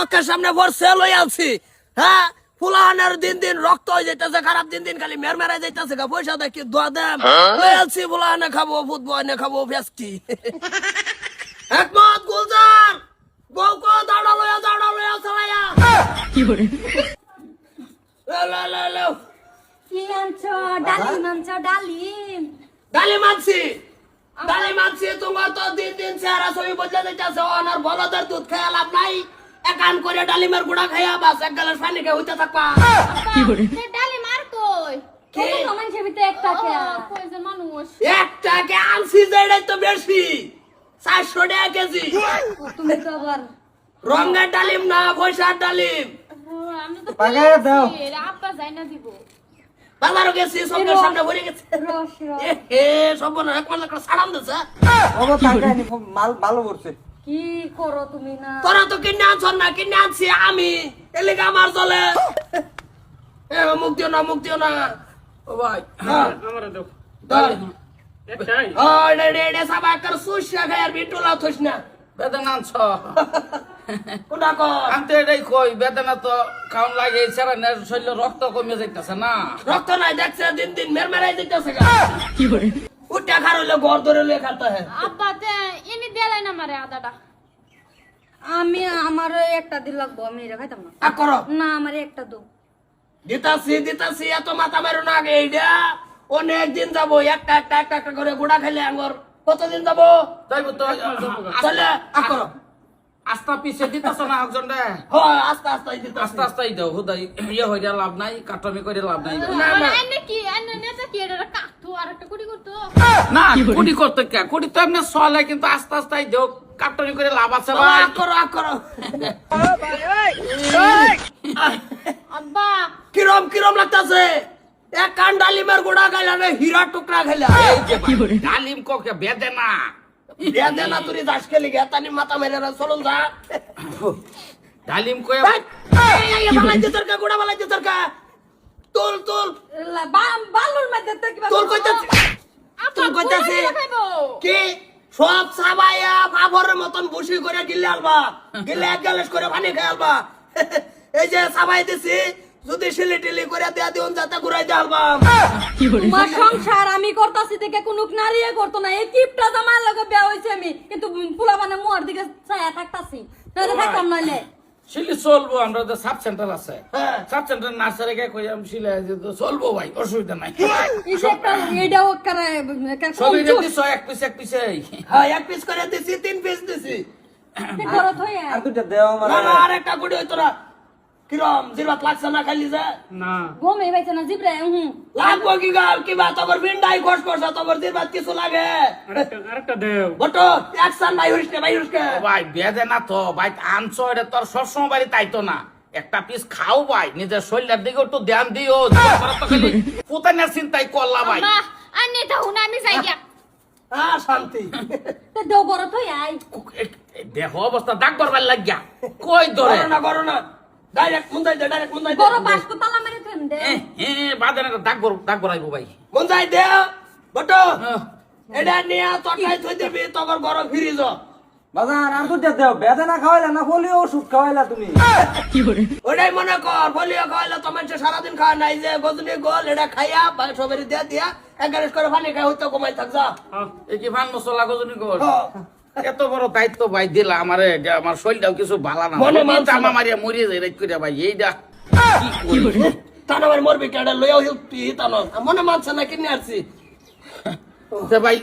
চোখের সামনে পড়ছে লই আলছি। হ্যাঁ ফুলাহানের দিন দিন রক্ত হয়ে যাইতেছে খারাপ দিন দিন খালি মের মেরা যাইতেছে গা পয়সা দেখি দোয়া দেন। লই আলছি ফুলাহানে খাব ফুটবল এনে খাব ফেস্টি একমত গুলজার! বউকো দাঁড়া লইয়া দাঁড়া লইয়া চালাইয়া লে লে লে লে কি আনছো? ডালিম আনছো ডালিম। ডালি মানছি। ডালি মানছি তোমার তো দিন দিন চেহারা ছবি বদলে যাইতেছে অনার বলদের দুধ খেয়ে লাভ নাই। একান করে ডালিমের গুড়া খাইয়া বাস এক গ্লাস পানি খেয়ে হইতে থাকবা। সে ডালিম আর কই? কে? কত সমান সেবিতে একটা কে কই যে মানুষ? একটাকে আনছি যে তো বেশি চারশো টাকা কেজি। তুমি তো আবার রঙের ডালিম না পয়সার ডালিম। আমি তো পাকাইয়া দাও। পেয়েছি, এর আব্বা যাই না দিব। বাজারও গেছি সঙ্গে সামনে ভরে গেছে। এ সব এক মাস একটা সাড়াম দিছে। মাল ভালো করছে কি করো তুমি না? তোরা তো কিনে আনছ না কিনে আনছি আমি। এলিগা আমার চলে এ মুখ দিও না মুখ দিও না। ও ভাই হ্যাঁ আমার দাও। ধর। একটাই রে রে রে সাবা কর সুশা খায়ার বিটুলা থইস না। বেদনা আনছ। কোনা কর? আনতে এটাই কই বেদনা তো লাগে শরীর রক্ত কমে যাইতেছে না। রক্ত নাই দেখছে দিন দিন মের মেরাই দিতেছে গা উঠা খার হইলে ঘর ধরে লয়ে খাতে হ্যাঁ। আব্বা দেলাই না মারে আদাটা। আমি আমার একটা দিন লাগবো আমি এটা খাইতাম না। আ করো। না আমার একটা দো। দিতাছি দিতাছি এত মাথা মেরো না আগে এইটা অনেক দিন যাব একটা একটা একটা একটা করে গুড়া খাইলে আঙ্গর। কতদিন যাব? তাই তো চলে আ করো। আস্তা পিছে দিতেছ না একজন রে? হয় আস্তে আস্তে দিতাছি। আস্তে আস্তে দাও হুদাই। ইয়ে হয়ে লাভ নাই কাটমি করে লাভ নাই। না না কি এনে নেতা কি এটা না করতে কে কুড়ি তো এমনি চলে কিন্তু আস্তে আস্তে দেও কাটমি করে লাভ আছে ভাই করো করো আব্বা কিরম কিরম লাগতাছে এক কান ডালিমের গুড়া খাইলা রে হীরা টুকরা খাইলা এই যে ভাই, ডালিম কোকে বেদনা দে দে না তুই দাস খেলি গে তানি মাথা মেরে রে চলুন যা ডালিম কয়ে এই, বালাইতে তরকা গুড়া বালাইতে তরকা তুল তুল লা- বা- বালুর মধ্যে তো কিবা তুল কইতাছি আব্বা তুল কইতাছি পুরো খাইবো কি? সব সাবাইয়া ফাবরের মতন বসি করে গিলে আলবা। গিলে এক গ্লাস করে পানি খাই আলবা। এই যে সাবাই দিছি যদি সিলি টিলি করে দেয়া দিউন যাতে ঘুরাই দিয়ে আলবা। তোমার সংসার আমি করতাছি দেখে কোনো নারীয়ে করতো না। এই কিপটা জামার লগে বিয়া হইছে আমি। কিন্তু পুলা মানে মোর দিকে ছায়া থাকতাছি। তাহলে থাকতাম নাইলে। সিলি চলবো আমরা তো সাব সেন্টার আছে। হ্যাঁ। সাব সেন্টার নার্সারি কে কই আমি তো চলবো ভাই অসুবিধা নাই। এটাও করে সবই ছয় এক পিস এক পিস হ্যাঁ এক পিস করে দিছি তিন পিস দিছি। হয়ে আর দুটা দেও আমার। না না আর গুড়ি না কিরম? জিরবাত লাগছে না খাইলি যে? না। ঘুমে পাইছে না জিবরে হুম লাগবো কি গাল? কিবা তোর ভিন্ডাই খস খস তোর জিরবাত কিছু লাগে? আরেকটা দেও। বটো একসান ভাই হইস ভাই হইস ভাই বেদে না তো ভাই আনছো এটা তোর সবসময় বাড়ি তাই তো না। একটা পিস খাও ভাই নিজের শরীরের দিকে একটু ধ্যান দিও। পুতানের চিন্তাই করলা ভাই? আর নেতা হুন আমি যাই গিয়া। শান্তি। তো আই দেহ অবস্থা ডাক করবার লাগিয়া। কই ধরে না করো না ডাইরেক্ট মুন্দাই দে ডাইরেক্ট মুন্দাই দে। বড় বাসকো তালা মেরে থেন দে। এ, এ, বাদে না ডাক বর ডাক বরাইবো ভাই। মুন্দাই দে বটো। এটা নিয়ে তটাই থই দিবি তোর ঘর ফিরি যা। বাজার আর দুটা দেও বেদনা খাওয়াইলা না বলি ওষুধ খাওয়াইলা তুমি? ওটাই মনে কর বলিও খাওয়াইলে তো মানুষ সারাদিন খাওয়া নাই যে গজনি গোল এটা খাইয়া সবের দিয়া দিয়া এক করে পানি খাই হইতো কমাই থাক যা। এ কি ভান মশলা গজনি হ্যাঁ। এত বড় দায়িত্ব ভাই দিলা আমারে আমার শরীরটাও কিছু ভালো না। মনে মনে না। মারিয়া মরিয়ে যায় রাইত করে ভাই এইটা তান আমার মরবি কেডা লইয়া হিল তুই তান মনে মানছে না কিনে আসছি ভাই